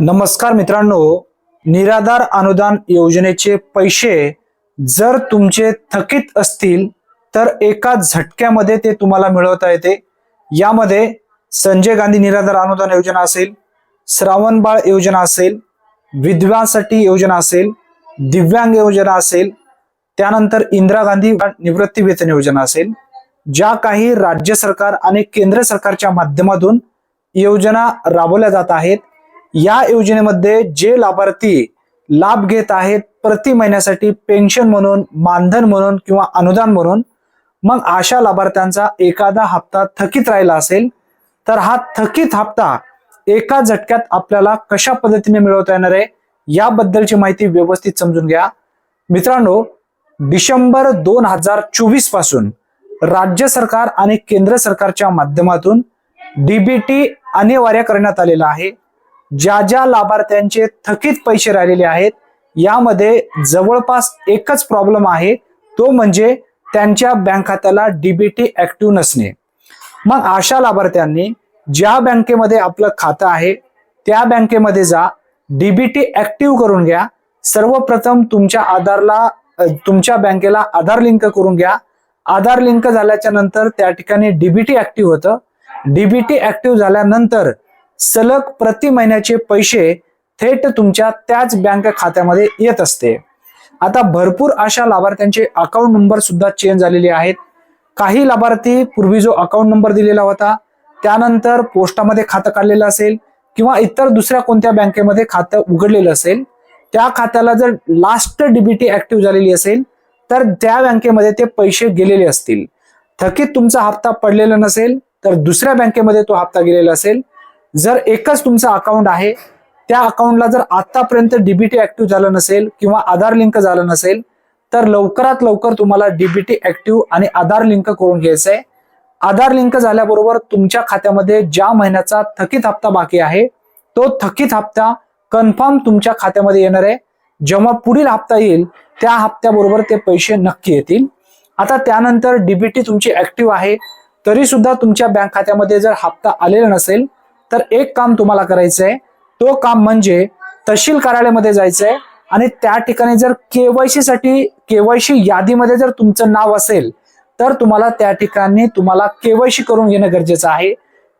नमस्कार मित्रांनो निराधार अनुदान योजनेचे पैसे जर तुमचे थकीत असतील तर एका झटक्यामध्ये ते तुम्हाला मिळवता येते. यामध्ये संजय गांधी निराधार अनुदान योजना असेल श्रावणबाळ योजना असेल विधवांसाठी योजना असेल दिव्यांग योजना असेल त्यानंतर इंदिरा गांधी निवृत्ती वेतन योजना असेल ज्या काही राज्य सरकार आणि केंद्र सरकारच्या माध्यमातून योजना राबवल्या जात आहेत. या योजनेमध्ये जे लाभार्थी लाभ घेत आहेत प्रति महिन्यासाठी पेन्शन म्हणून मानधन म्हणून किंवा अनुदान म्हणून मग अशा लाभार्थ्यांचा एखादा हप्ता थकीत राहिला असेल तर हा थकीत हप्ता एका झटक्यात आपल्याला कशा पद्धतीने मिळवता येणार आहे याबद्दलची माहिती व्यवस्थित समजून घ्या. मित्रांनो डिसेंबर दोन हजार चोवीसपासून राज्य सरकार आणि केंद्र सरकारच्या माध्यमातून डीबीटी अनिवार्य करण्यात आलेला आहे. ज्या ज्या लाभार्थ्यांचे थकीत पैसे राहिलेले आहेत यामध्ये जवळपास एकच प्रॉब्लेम आहे. तो म्हणजे त्यांच्या बँक खात्याला डीबीटी ऍक्टिव्ह नसणे. मग अशा लाभार्थ्यांनी ज्या बँकेमध्ये आपलं खातं आहे त्या बँकेमध्ये जा डीबीटी ऍक्टिव्ह करून घ्या. सर्वप्रथम तुमच्या आधारला तुमच्या बँकेला आधार लिंक करून घ्या. आधार लिंक झाल्याच्यानंतर त्या ठिकाणी डीबीटी ऍक्टिव्ह होतं. डीबीटी ऍक्टिव्ह झाल्यानंतर सलग प्रति महिन्याचे पैसे थेट तुमच्या त्याच बँक खात्यामध्ये येत असते. आता भरपूर अशा लाभार्थ्यांचे अकाउंट नंबर सुद्धा चेंज झालेले आहेत. काही लाभार्थी पूर्वी जो अकाउंट नंबर दिलेला होता त्यानंतर पोस्टामध्ये खातं काढलेलं असेल किंवा इतर दुसऱ्या कोणत्या बँकेमध्ये खातं उघडलेलं असेल त्या खात्याला जर लास्ट डीबीटी ऍक्टिव्ह झालेली असेल तर त्या बँकेमध्ये ते पैसे गेलेले असतील. थकीत तुमचा हप्ता पडलेला नसेल तर दुसऱ्या बँकेमध्ये तो हप्ता गेलेला असेल जर एकच तुमचं अकाउंट आहे त्या अकाउंटला जर आतापर्यंत डीबीटी ऍक्टिव्ह झालं नसेल किंवा आधार लिंक झालं नसेल तर लवकरात लवकर तुम्हाला डीबीटी ऍक्टिव्ह आणि आधार लिंक करून घ्यायचं आहे. आधार लिंक झाल्याबरोबर तुमच्या खात्यामध्ये ज्या महिन्याचा थकीत हप्ता बाकी आहे तो थकीत हप्ता कन्फर्म तुमच्या खात्यामध्ये येणार आहे. जेव्हा पुढील हप्ता येईल त्या हप्त्याबरोबर ते पैसे नक्की येतील. आता त्यानंतर डीबीटी तुमची ऍक्टिव्ह आहे तरी सुद्धा तुमच्या बँक खात्यामध्ये जर हप्ता आलेला नसेल तर एक काम तुम्हाला करायचं आहे तो काम म्हणजे तहसील कार्यालयामध्ये जायचंय आणि त्या ठिकाणी जर केवायसी साठी केवायसी यादीमध्ये जर तुमचं नाव असेल तर तुम्हाला त्या ठिकाणी तुम्हाला केवायसी करून घेणं गरजेचं आहे.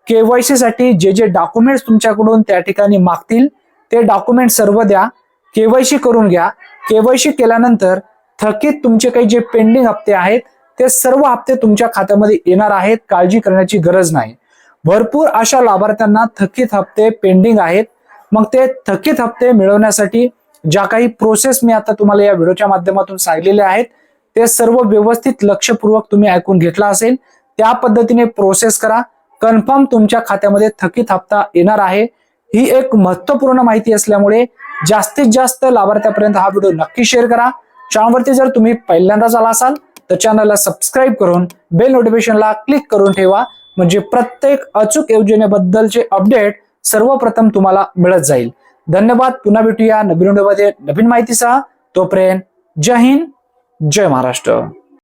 केवायसी साठी जे जे डॉक्युमेंट्स तुमच्याकडून त्या ठिकाणी मागतील ते डॉक्युमेंट सर्व द्या केवायसी करून घ्या. केवायसी केल्यानंतर थकीत तुमचे काही जे पेंडिंग हप्ते आहेत ते सर्व हप्ते तुमच्या खात्यामध्ये येणार आहेत काळजी करण्याची गरज नाही. भरपूर अशा लाभार्थ्यांना थकीत हप्ते पेंडिंग आहेत. मग ते थकीत हप्ते मिळवण्यासाठी ज्या काही प्रोसेस मी आता तुम्हाला या व्हिडिओच्या माध्यमातून सांगलेल्या आहेत ते सर्व व्यवस्थित लक्षपूर्वक तुम्ही ऐकून घेतला असेल. त्या पद्धतीने प्रोसेस करा. कन्फर्म तुमच्या खात्यामध्ये थकीत हप्ता येणार आहे. ही एक महत्त्वपूर्ण माहिती असल्यामुळे जास्तीत जास्त लाभार्थ्यापर्यंत हा व्हिडिओ नक्की शेअर करा. चॅनलवरती जर तुम्ही पहिल्यांदाच आला असाल तर चॅनलला सबस्क्राईब करून बेल नोटिफिकेशनला क्लिक करून ठेवा. म्हणजे प्रत्येक अचूक योजनेबद्दलचे अपडेट सर्वप्रथम तुम्हाला मिळत जाईल. धन्यवाद. पुन्हा भेटूया नवीन व्हिडिओमध्ये. नवीन माहितीसह तोपर्यंत जय हिंद. जय महाराष्ट्र.